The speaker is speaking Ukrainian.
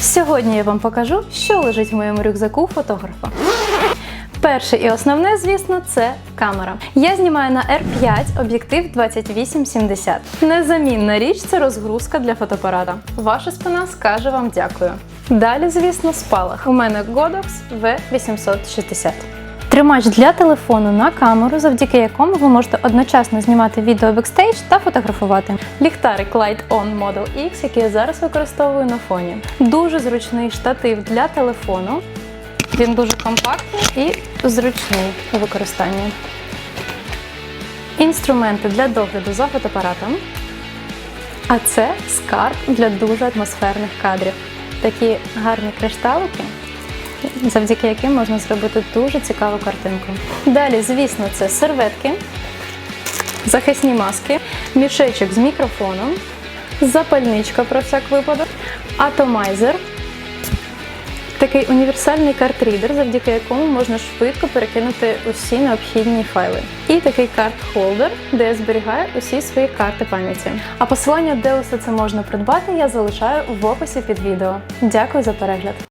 Сьогодні я вам покажу, що лежить в моєму рюкзаку фотографа. Перше і основне, звісно, це камера. Я знімаю на R5 об'єктив 2870. Незамінна річ це розгрузка для фотоапарата. Ваша спина скаже вам дякую. Далі, звісно, спалах. У мене Godox V860. Тримач для телефону на камеру, завдяки якому ви можете одночасно знімати відео бекстейдж та фотографувати. Ліхтарик Light On Model X, який я зараз використовую на фоні. Дуже зручний штатив для телефону. Він дуже компактний і зручний у використанні. Інструменти для догляду за фотоапаратом. А це скарб для дуже атмосферних кадрів. Такі гарні кришталики, завдяки яким можна зробити дуже цікаву картинку. Далі, звісно, це серветки, захисні маски, мішечок з мікрофоном, запальничка про всяк випадок, атомайзер. Такий універсальний карт-рідер, завдяки якому можна швидко перекинути усі необхідні файли. І такий карт-холдер, де я зберігаю усі свої карти пам'яті. А посилання, де усе це можна придбати, я залишаю в описі під відео. Дякую за перегляд!